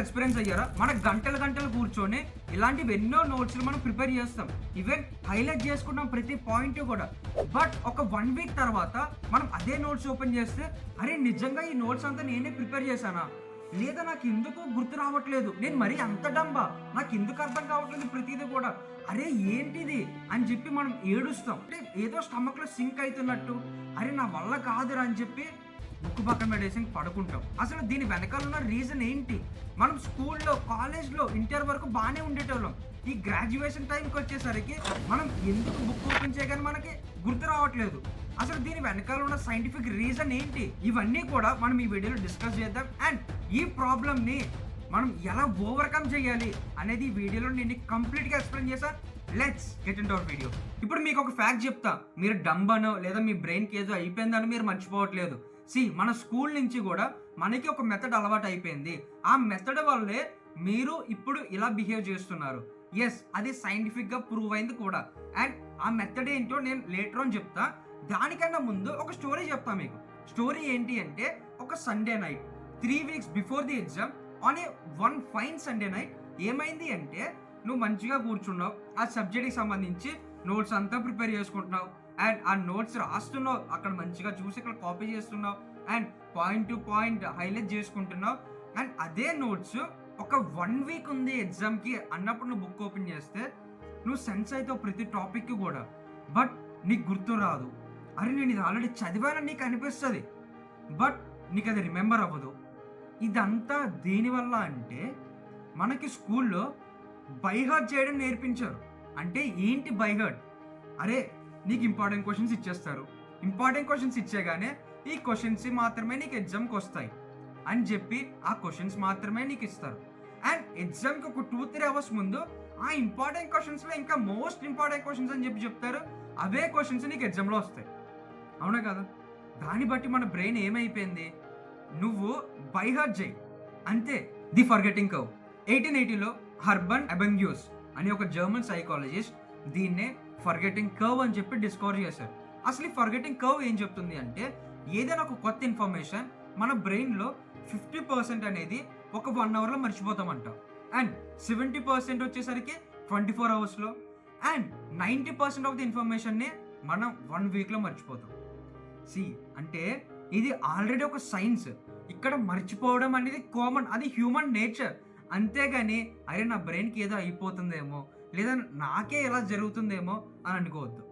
Experience అయ్యారా? మన గంటలు గంటలు కూర్చొని ఇలాంటివి ఎన్నో నోట్స్లు మనం ప్రిపేర్ చేస్తాం. ఈవెన్ హైలైట్ చేసుకున్నాం ప్రతి పాయింట్ కూడా. బట్ ఒక వన్ వీక్ తర్వాత మనం అదే నోట్స్ ఓపెన్ చేస్తే అరే నిజంగా ఈ నోట్స్ అంతా నేనే ప్రిపేర్ చేశానా? లేదా నాకు ఎందుకు గుర్తు రావట్లేదు. నేను మరీ అంత డంబా? నాకు ఎందుకు అర్థం కావట్లేదు ప్రతిదీ కూడా. అరే ఏంటిది? అని చెప్పి మనం ఏడుస్తాం. అంటే ఏదో స్టమక్లో సింక్ అవుతున్నట్టు. అరే నా వల్ల కాదురా అని చెప్పి బుక్ పక్కన పెట్టేసి పడుకుంటాం. అసలు దీని వెనకాల ఉన్న రీజన్ ఏంటి? మనం స్కూల్లో కాలేజ్లో ఇంటర్ వరకు బాగానే ఉండేటోళ్ళం. ఈ గ్రాడ్యుయేషన్ టైంకి వచ్చేసరికి మనం ఎందుకు బుక్ ఓపెన్ చేయగానే మనకి గుర్తు రావట్లేదు. అసలు దీని వెనకాల ఉన్న సైంటిఫిక్ రీజన్ ఏంటి? ఇవన్నీ కూడా మనం ఈ వీడియోలో డిస్కస్ చేద్దాం. అండ్ ఈ ప్రాబ్లమ్ని మనం ఎలా ఓవర్కమ్ చేయాలి అనేది ఈ వీడియోలో నేను కంప్లీట్గా ఎక్స్ప్లెయిన్ చేశా let's get in our video ఇప్పుడు మీకు ఒక ఫ్యాక్ట్ చెప్తా. మీరు డంబనో లేదా మీ బ్రెయిన్కి ఏదో అయిపోయిందని మీరు మర్చిపోవట్లేదు. సి మన స్కూల్ నుంచి కూడా మనకి ఒక మెథడ్ అలవాటు అయిపోయింది. ఆ మెథడ్ వల్లే మీరు ఇప్పుడు ఇలా బిహేవ్ చేస్తున్నారు. ఎస్ అది సైంటిఫిక్గా ప్రూవ్ అయింది కూడా. అండ్ ఆ మెథడ్ ఏంటో నేను లేటర్ అని చెప్తా. దానికన్నా ముందు ఒక స్టోరీ చెప్తా మీకు. స్టోరీ ఏంటి అంటే ఒక Sunday night three weeks before the exam on a one fine Sunday night ఏమైంది అంటే నువ్వు మంచిగా కూర్చున్నావు. ఆ సబ్జెక్ట్కి సంబంధించి నోట్స్ అంతా ప్రిపేర్ చేసుకుంటున్నావు. అండ్ ఆ నోట్స్ రాస్తున్నావు. అక్కడ మంచిగా చూసి ఇక్కడ కాపీ చేస్తున్నావు. And point to point highlight చేసుకుంటున్నావు. అండ్ అదే నోట్స్ ఒక వన్ వీక్ ఉంది ఎగ్జామ్కి అన్నప్పుడు నువ్వు బుక్ ఓపెన్ చేస్తే నువ్వు సెన్స్ అవుతావు ప్రతి టాపిక్కి కూడా. బట్ నీకు గుర్తు రాదు. అరే నేను ఇది ఆల్రెడీ చదివానని నీకు అనిపిస్తుంది. బట్ నీకు అది రిమెంబర్ అవ్వదు. ఇదంతా దేనివల్ల అంటే మనకి స్కూల్లో బైహర్ట్ చేయడం నేర్పించారు. అంటే ఏంటి బైహర్ట్ అరే నీకు ఇంపార్టెంట్ క్వశ్చన్స్ ఇచ్చేస్తారు. ఇంపార్టెంట్ క్వశ్చన్స్ ఇచ్చేగానే ఈ క్వశ్చన్స్ మాత్రమే నీకు ఎగ్జామ్కి వస్తాయి. అని చెప్పి ఆ క్వశ్చన్స్ మాత్రమే నీకు ఇస్తారు. అండ్ ఎగ్జామ్కి ఒక టూ త్రీ అవర్స్ ముందు ఆ ఇంపార్టెంట్ క్వశ్చన్స్లో ఇంకా మోస్ట్ ఇంపార్టెంట్ క్వశ్చన్స్ అని చెప్పి చెప్తారు. అవే క్వశ్చన్స్ నీకు ఎగ్జామ్లో వస్తాయి. అవునా కదా? దాన్ని బట్టి మన బ్రెయిన్ ఏమైపోయింది? నువ్వు బైహార్ట్ చేయి. అంతే. ది ఫర్గెటింగ్ కవ్ ఎయిటీన్ ఎయిటీలో హర్బన్ అబెంగ్యూస్ అని ఒక జర్మన్ సైకాలజిస్ట్ దీన్నే ఫర్గెటింగ్ కర్వ్ అని చెప్పి డిస్కవర్ చేశారు. అసలు ఈ ఫర్గెటింగ్ కర్వ్ ఏం చెప్తుంది అంటే ఏదైనా ఒక కొత్త ఇన్ఫర్మేషన్ మన బ్రెయిన్లో ఫిఫ్టీ పర్సెంట్ అనేది ఒక వన్ అవర్లో మర్చిపోతామంట. అండ్ సెవెంటీ పర్సెంట్ వచ్చేసరికి ట్వంటీ ఫోర్ అవర్స్లో and ninety percent of the ఇన్ఫర్మేషన్ని మనం వన్ వీక్లో మర్చిపోతాం. సి అంటే ఇది ఆల్రెడీ ఒక సైన్స్ ఇక్కడ మర్చిపోవడం అనేది కామన్ అది హ్యూమన్ నేచర్ అంతేగాని అరే నా బ్రెయిన్కి ఏదో అయిపోతుందేమో. లేదా నాకే ఎలా జరుగుతుందేమో అని అనుకోవద్దు.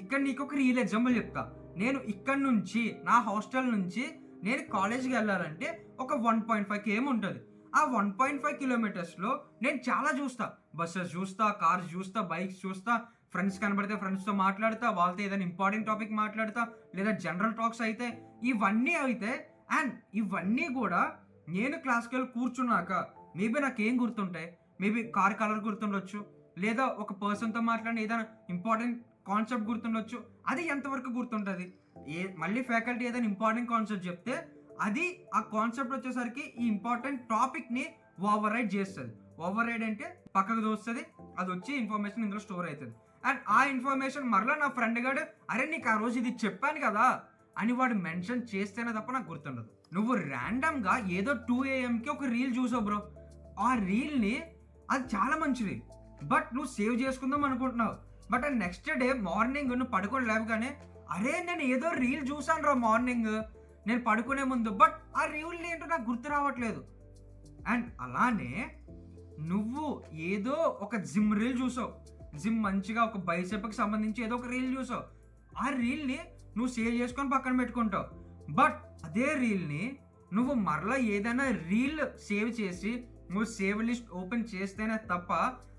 ఇక్కడ నీకు ఒక రియల్ ఎగ్జాంపుల్ చెప్తా. నేను ఇక్కడ నుంచి నా హాస్టల్ నుంచి నేను కాలేజ్కి వెళ్ళాలంటే ఒక వన్ పాయింట్ ఫైవ్ కేఎం ఉంటుంది. ఆ వన్ పాయింట్ ఫైవ్ కిలోమీటర్స్లో నేను చాలా చూస్తా. బస్సెస్ చూస్తా కార్స్ చూస్తా బైక్స్ చూస్తా ఫ్రెండ్స్ కనబడితే ఫ్రెండ్స్తో మాట్లాడతా వాళ్ళతో ఏదైనా ఇంపార్టెంట్ టాపిక్ మాట్లాడతా లేదా జనరల్ టాక్స్ అయితే ఇవన్నీ అయితే అండ్ ఇవన్నీ కూడా నేను క్లాస్కి వెళ్ళి కూర్చున్నాక మేబీ నాకేం గుర్తుంటాయి? మేబీ కార్ కలర్ గుర్తుండొచ్చు. లేదా ఒక పర్సన్తో మాట్లాడిన ఏదైనా ఇంపార్టెంట్ కాన్సెప్ట్ గుర్తుండొచ్చు. అది ఎంతవరకు గుర్తుంటుంది? ఏ మళ్ళీ ఫ్యాకల్టీ ఏదైనా ఇంపార్టెంట్ కాన్సెప్ట్ చెప్తే అది ఆ కాన్సెప్ట్ వచ్చేసరికి ఈ ఇంపార్టెంట్ టాపిక్ని ఓవర్ రైడ్ చేస్తుంది. ఓవర్ రైడ్ అంటే పక్కకు దోస్తుంది అది వచ్చి ఇన్ఫర్మేషన్ ఇందులో స్టోర్ అవుతుంది అండ్ ఆ ఇన్ఫర్మేషన్ మరలా నా ఫ్రెండ్ గాడు అరే నీకు ఆ రోజు ఇది చెప్పాను కదా అని వాడు మెన్షన్ చేస్తేనే తప్ప నాకు గుర్తుండదు. నువ్వు ర్యాండమ్గా ఏదో టూ ఏఎంకి ఒక రీల్ చూసావు బ్రో ఆ రీల్ని అది చాలా మంచిది. బట్ నువ్వు సేవ్ చేసుకుందాం అనుకుంటున్నావు. బట్ ఆ నెక్స్ట్ డే మార్నింగ్ నువ్వు పడుకొని లేవగానే అరే నేను ఏదో రీల్ చూసాను రా మార్నింగ్ నేను పడుకునే ముందు బట్ ఆ రీల్ ఏంటో నాకు గుర్తు రావట్లేదు. అండ్ అలానే నువ్వు ఏదో ఒక జిమ్ రీల్ చూసావు. జిమ్ మంచిగా ఒక బైసెప్కి సంబంధించి ఏదో ఒక రీల్ చూసావు. ఆ రీల్ని నువ్వు సేవ్ చేసుకొని పక్కన పెట్టుకుంటావు. బట్ అదే రీల్ని నువ్వు మరలా ఏదైనా రీల్ సేవ్ చేసి నువ్వు సేవ్ లిస్ట్ ఓపెన్ చేస్తేనే తప్ప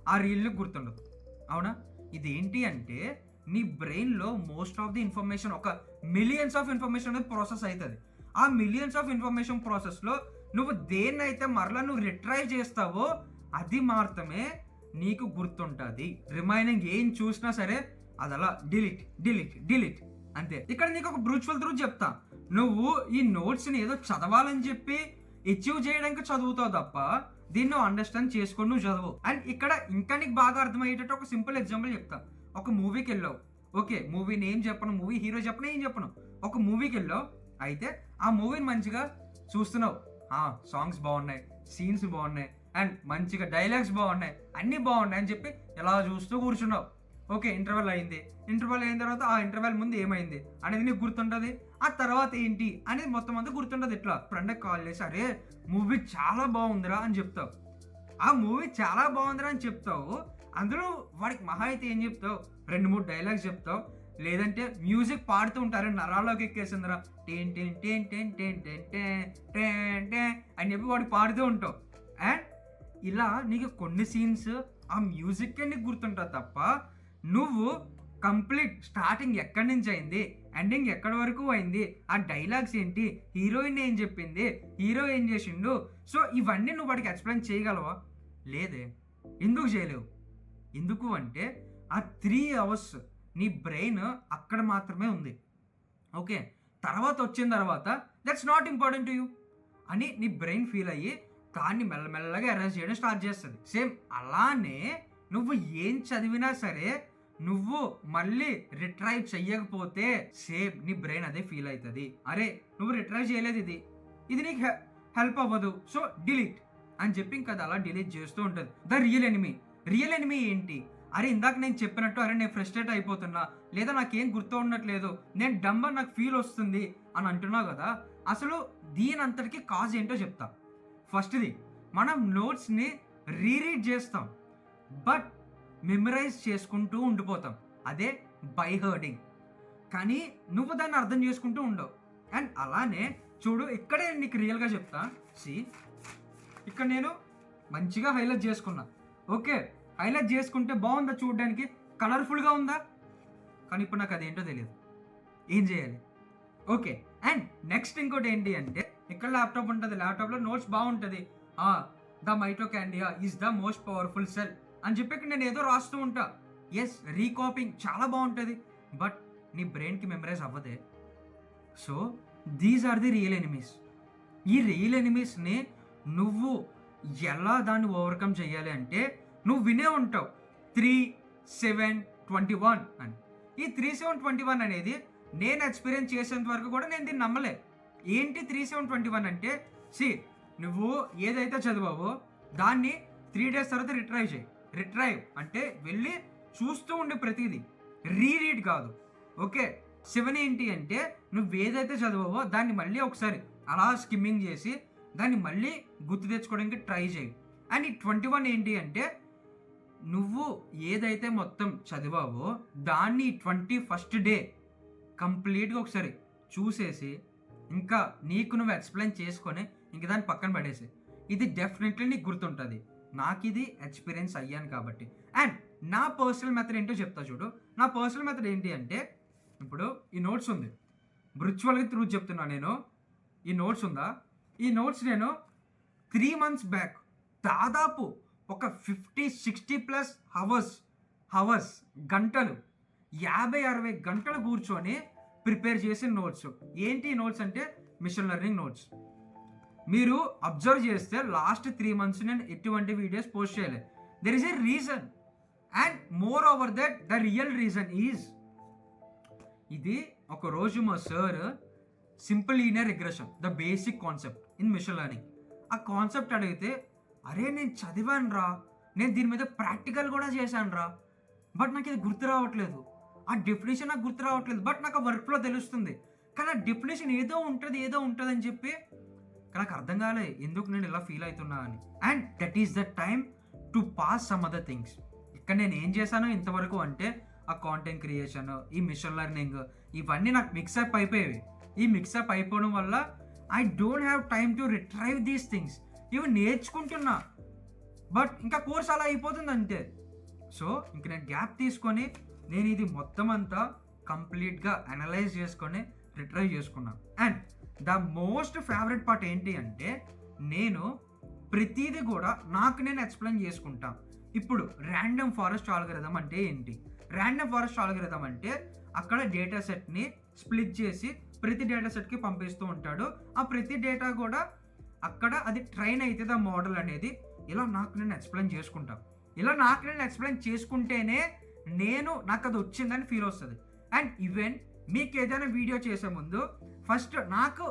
ఆ రీల్ని గుర్తుండదు. అవునా? ఇదేంటి అంటే నీ బ్రెయిన్లో మోస్ట్ ఆఫ్ ది ఇన్ఫర్మేషన్ ఒక మిలియన్స్ ఆఫ్ ఇన్ఫర్మేషన్ అనేది ప్రాసెస్ అవుతుంది ఆ మిలియన్స్ ఆఫ్ ఇన్ఫర్మేషన్ ప్రాసెస్లో నువ్వు దేన్నైతే మరలా నువ్వు రిట్రై చేస్తావో అది మాత్రమే నీకు గుర్తుంటుంది. రిమైనింగ్ ఏం చూసినా సరే అది అలా డిలీట్ డిలీట్ డిలీట్. అంతే. ఇక్కడ నీకు ఒక బ్రూచువల్ త్రూ చెప్తా. నువ్వు ఈ నోట్స్ని ఏదో చదవాలని చెప్పి అచీవ్ చేయడానికి చదువుతావు తప్ప దీన్ని అండర్స్టాండ్ చేసుకొని నువ్వు చదువు. అండ్ ఇక్కడ ఇంకా నీకు బాగా అర్థమయ్యేటట్టు ఒక సింపుల్ ఎగ్జాంపుల్ చెప్తా. ఒక మూవీకి వెళ్ళావు. ఓకే మూవీ నేమ్ చెప్పను మూవీ హీరో చెప్పను ఏం చెప్పను? ఒక మూవీకి వెళ్ళావు. అయితే ఆ మూవీని మంచిగా చూస్తున్నావు. సాంగ్స్ బాగున్నాయి సీన్స్ బాగున్నాయి అండ్ మంచిగా డైలాగ్స్ బాగున్నాయి అన్నీ బాగున్నాయి అని చెప్పి ఇలా చూస్తూ కూర్చున్నావు. ఓకే ఇంటర్వెల్ అయింది. ఇంటర్వెల్ అయిన తర్వాత ఆ ఇంటర్వెల్ ముందు ఏమైంది? అనేది నీకు గుర్తుంటుంది? ఆ తర్వాత ఏంటి? అనేది మొత్తం అంతా గుర్తుంటుంది ఇట్లా ఫ్రెండ్కి కాల్ చేసి అరే మూవీ చాలా బాగుందిరా అని చెప్తావు. ఆ మూవీ చాలా బాగుందిరా అని చెప్తావు. అందులో వాడికి మహా అయితే ఏం చెప్తావు? రెండు మూడు డైలాగ్స్ చెప్తావు. లేదంటే మ్యూజిక్ పాడుతూ ఉంటారు నరాల్లోకి ఎక్కేసిందిరా. టేన్ టేన్ టేన్ టేన్ టేన్ టేన్ టేన్ టేన్ టేన్ అని చెప్పి వాడు పాడుతూ ఉంటావు. అండ్ ఇలా నీకు కొన్ని సీన్స్ ఆ మ్యూజిక్కే నీకు గుర్తుంటుంది తప్ప నువ్వు కంప్లీట్ స్టార్టింగ్ ఎక్కడి నుంచి అయింది? ఎండింగ్ ఎక్కడి వరకు అయింది? ఆ డైలాగ్స్ ఏంటి? హీరోయిన్ ఏం చెప్పింది? హీరో ఏం చేసిండు? సో ఇవన్నీ నువ్వు వాడికి ఎక్స్ప్లెయిన్ చేయగలవా? లేదే. ఎందుకు చేయలేవు? ఎందుకు అంటే ఆ త్రీ అవర్స్ నీ బ్రెయిన్ అక్కడ మాత్రమే ఉంది. ఓకే. తర్వాత వచ్చిన తర్వాత that's not important to you అని నీ బ్రెయిన్ ఫీల్ అయ్యి దాన్ని మెల్లమెల్లగా అరేంజ్ చేయడం స్టార్ట్ చేస్తుంది. సేమ్ అలానే నువ్వు ఏం చదివినా సరే నువ్వు మళ్ళీ రిట్రైవ్ చెయ్యకపోతే సేమ్ నీ బ్రెయిన్ అదే ఫీల్ అవుతుంది అరే నువ్వు రిట్రైవ్ చేయలేదు ఇది. ఇది నీకు హెల్ప్ అవ్వదు. సో డిలీట్ అని చెప్పి ఇంకా అది అలా డిలీట్ చేస్తూ ఉంటుంది. The real enemy real enemy ఏంటి? అరే ఇందాక నేను చెప్పినట్టు అరే నేను ఫ్రస్ట్రేట్ అయిపోతున్నా. లేదా నాకేం గుర్తు ఉండట్లేదు. నేను డంబర్ నాకు ఫీల్ వస్తుంది అని అంటున్నావు కదా అసలు దీని అంతటికి కాజ్ ఏంటో చెప్తా. ఫస్ట్ది మనం నోట్స్ని రీరీడ్ చేస్తాం. బట్ మెమరైజ్ చేసుకుంటూ ఉండిపోతాం. అదే బై హర్డింగ్ కానీ నువ్వు దాన్ని అర్థం చేసుకుంటూ ఉండవు. అండ్ అలానే చూడు ఇక్కడే నీకు రియల్గా చెప్తా. సి ఇక్కడ నేను మంచిగా హైలైట్ చేసుకున్నా. ఓకే హైలైట్ చేసుకుంటే బాగుందా చూడడానికి? కలర్ఫుల్గా ఉందా? కానీ ఇప్పుడు నాకు అదేంటో తెలియదు. ఏం చేయాలి? ఓకే అండ్ నెక్స్ట్ ఇంకోటి ఏంటి అంటే ఇక్కడ ల్యాప్టాప్ ఉంటుంది. ల్యాప్టాప్లో నోట్స్ బాగుంటుంది. The mitochondria is the most powerful cell అని చెప్పి ఇక్కడ నేను ఏదో రాస్తూ ఉంటా. ఎస్ రీకాపింగ్ చాలా బాగుంటుంది. బట్ నీ బ్రెయిన్కి memorise అవ్వదే. So these are the real enemies ఈ రియల్ ఎనిమీస్ని నువ్వు ఎలా దాన్ని ఓవర్కమ్ చేయాలి అంటే నువ్వు వినే ఉంటావు. త్రీ సెవెన్ ట్వంటీ వన్ అని. ఈ త్రీ సెవెన్ ట్వంటీ వన్ అనేది నేను ఎక్స్పీరియన్స్ చేసేంత వరకు కూడా నేను దీన్ని నమ్మలే. ఏంటి త్రీ సెవెన్ ట్వంటీ వన్ అంటే సి నువ్వు ఏదైతే చదివావో దాన్ని త్రీ డేస్ తర్వాత రిట్రైవ్ చేయి. రిట్రైవ్ అంటే వెళ్ళి చూస్తూ ఉండే ప్రతిదీ. రీరీడ్ కాదు. ఓకే సెవెన్ ఏంటి అంటే నువ్వు ఏదైతే చదివావో దాన్ని మళ్ళీ ఒకసారి అలా స్కిమ్మింగ్ చేసి దాన్ని మళ్ళీ గుర్తు తెచ్చుకోవడానికి ట్రై చేయి. అండ్ ఈ ట్వంటీ వన్ ఏంటి అంటే నువ్వు ఏదైతే మొత్తం చదివావో దాన్ని ట్వంటీ ఫస్ట్ డే కంప్లీట్గా ఒకసారి చూసేసి ఇంకా నీకు నువ్వు ఎక్స్ప్లెయిన్ చేసుకొని ఇంక దాన్ని పక్కన పడేసి. ఇది డెఫినెట్లీ నీకు గుర్తుంటుంది. నాకు ఇది ఎక్స్పీరియన్స్ అయ్యాను కాబట్టి. అండ్ నా పర్సనల్ మెథడ్ ఏంటో చెప్తా చూడు. నా పర్సనల్ మెథడ్ ఏంటి అంటే ఇప్పుడు ఈ నోట్స్ ఉంది. బ్రిచువల్గా త్రూ చెప్తున్నా నేను. ఈ నోట్స్ ఉందా? ఈ నోట్స్ నేను త్రీ మంత్స్ బ్యాక్ దాదాపు ఒక fifty sixty plus hours hours గంటలు యాభై అరవై గంటలు కూర్చొని ప్రిపేర్ చేసిన నోట్స్ ఏంటి నోట్స్ అంటే? మిషన్ లెర్నింగ్ నోట్స్ మీరు అబ్జర్వ్ చేస్తే లాస్ట్ త్రీ మంత్స్ నేను ఎటువంటి వీడియోస్ పోస్ట్ చేయలేదు. There is a reason and moreover that the real reason is ఇది ఒక రోజు మా sir simple linear regression the basic concept in machine learning ఆ కాన్సెప్ట్ అడిగితే అరే నేను చదివాను రా. నేను దీని మీద ప్రాక్టికల్ కూడా చేశాను రా. బట్ నాకు ఇది గుర్తు రావట్లేదు. ఆ డెఫినేషన్ నాకు గుర్తు రావట్లేదు. బట్ నాకు ఆ వర్క్ ఫ్లో తెలుస్తుంది. కానీ ఆ డెఫినేషన్ ఏదో ఉంటుంది ఏదో ఉంటుంది అని చెప్పి నాకు అర్థం కాలే ఎందుకు నేను ఇలా ఫీల్ అవుతున్నా అని. And that is the time to pass some other things ఇక్కడ నేను ఏం చేశానో ఇంతవరకు అంటే ఆ కాంటెంట్ క్రియేషన్ ఈ మిషన్ లెర్నింగ్ ఇవన్నీ నాకు మిక్సప్ అయిపోయేవి. ఈ మిక్సప్ అయిపోవడం వల్ల I don't have time to retrieve these things ఇవి నేర్చుకుంటున్నా. బట్ ఇంకా కోర్స్ అలా అయిపోతుంది అంతే. సో ఇంక నేను గ్యాప్ తీసుకొని నేను ఇది మొత్తం అంతా కంప్లీట్గా అనలైజ్ చేసుకొని రిట్రైవ్ చేసుకున్నాను and the most favourite part ఏంటి అంటే నేను ప్రతిదీ కూడా నాకు నేను ఎక్స్ప్లెయిన్ చేసుకుంటా. ఇప్పుడు ర్యాండమ్ ఫారెస్ట్ ఆల్గరిథం అంటే ఏంటి? ర్యాండమ్ ఫారెస్ట్ ఆల్గరిథం అంటే అక్కడ డేటా సెట్ని స్ప్లిట్ చేసి ప్రతి డేటా సెట్కి పంపిస్తూ ఉంటాడు. ఆ ప్రతి డేటా కూడా అక్కడ అది ట్రైన్ అవుతుంది ఆ మోడల్ అనేది ఇలా నాకు నేను ఎక్స్ప్లెయిన్ చేసుకుంటా. ఇలా నాకు నేను ఎక్స్ప్లెయిన్ చేసుకుంటేనే నేను నాకు అది వచ్చిందని ఫీల్ వస్తుంది. అండ్ ఈవెన్ మీకు ఏదైనా వీడియో చేసే ముందు ఫస్ట్ నాకు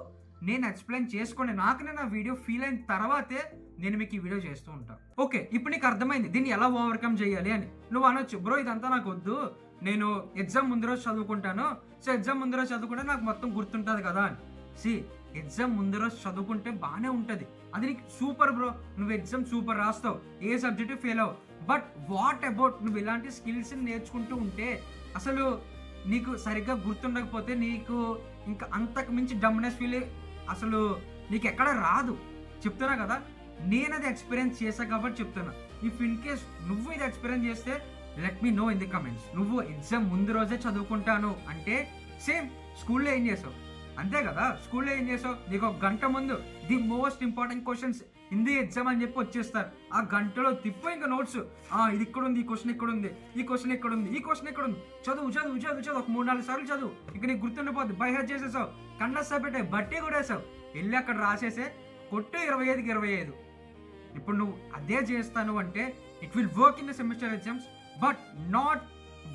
నేను ఎక్స్ప్లెయిన్ చేసుకోండి నాకు నేను ఆ వీడియో ఫీల్ అయిన తర్వాతే నేను మీకు ఈ వీడియో చేస్తూ ఉంటాను ఓకే ఇప్పుడు నీకు అర్థమైంది దీన్ని ఎలా ఓవర్కమ్ చేయాలి అని. నువ్వు అనొచ్చు బ్రో ఇదంతా నాకు వద్దు. నేను ఎగ్జామ్ ముందు రోజు చదువుకుంటాను. సో ఎగ్జామ్ ముందు రోజు చదువుకుంటే నాకు మొత్తం గుర్తుంటుంది కదా అని. సి ఎగ్జామ్ ముందు రోజు చదువుకుంటే బాగానే ఉంటుంది. అది నీకు సూపర్ బ్రో. నువ్వు ఎగ్జామ్ సూపర్ రాస్తావు. ఏ సబ్జెక్టు ఫెయిల్ అవ్వు బట్ వాట్ అబౌట్ నువ్వు ఇలాంటి స్కిల్స్ని నేర్చుకుంటూ ఉంటే అసలు నీకు సరిగ్గా గుర్తుండకపోతే నీకు ఇంకా అంతకు మించి డమ్నెస్ ఫీల్ అసలు నీకు ఎక్కడ రాదు. చెప్తున్నా కదా నేను అది ఎక్స్పీరియన్స్ చేశా కాబట్టి చెప్తున్నా. ఇఫ్ ఇన్ కేస్ నువ్వు ఇది ఎక్స్పీరియన్స్ చేస్తే let me know in the comments నువ్వు ఎగ్జామ్ ముందు రోజే చదువుకుంటాను అంటే సేమ్ స్కూల్లో ఏం చేసావు? అంతే కదా స్కూల్లో ఏం చేసావు? నీకు ఒక గంట ముందు the most important questions Hindi exam అని చెప్పి వచ్చేస్తారు. ఆ గంటలో తిప్పు ఇంకా నోట్స్ ఆ ఇది ఇక్కడ ఉంది ఈ క్వశ్చన్ ఇక్కడ ఉంది ఈ క్వశ్చన్ ఇక్కడ ఉంది ఈ క్వశ్చన్ ఇక్కడ ఉంది చదువు చదువు చదువు చదువు. ఒక మూడు నాలుగు సార్లు చదువు. ఇక నీకు గుర్తుండిపోద్ది. By head చేసేసావు. కండస్తా పెట్టే బట్టే కూడా వేసావు వెళ్ళి అక్కడ రాసేసే కొట్టు ఇరవై ఐదుకి ఇరవై ఐదు. ఇప్పుడు నువ్వు అదే చేస్తాను అంటే it will work in the semester exams but not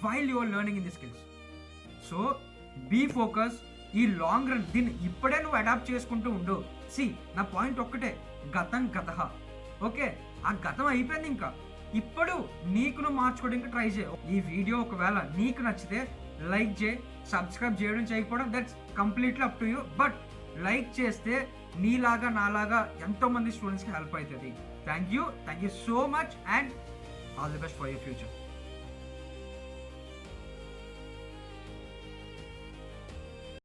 while your learning in the skills so be focus ఈ లాంగ్ రన్ దీన్ని ఇప్పుడే నువ్వు అడాప్ట్ చేసుకుంటూ ఉండు. సి నా పాయింట్ ఒక్కటే. గతం గత. ఓకే ఆ గతం అయిపోయింది ఇంకా. ఇప్పుడు నీకు నువ్వు మార్చుకోవడానికి ట్రై చేయ. ఈ వీడియో ఒకవేళ నీకు నచ్చితే లైక్ చేయి సబ్స్క్రైబ్ చేయడం చేయకపోవడం that's completely up to you. But like చేస్తే నీలాగా నాలాగా ఎంతో మంది స్టూడెంట్స్కి హెల్ప్ అవుతుంది. Thank you thank you so much and all the best for your future.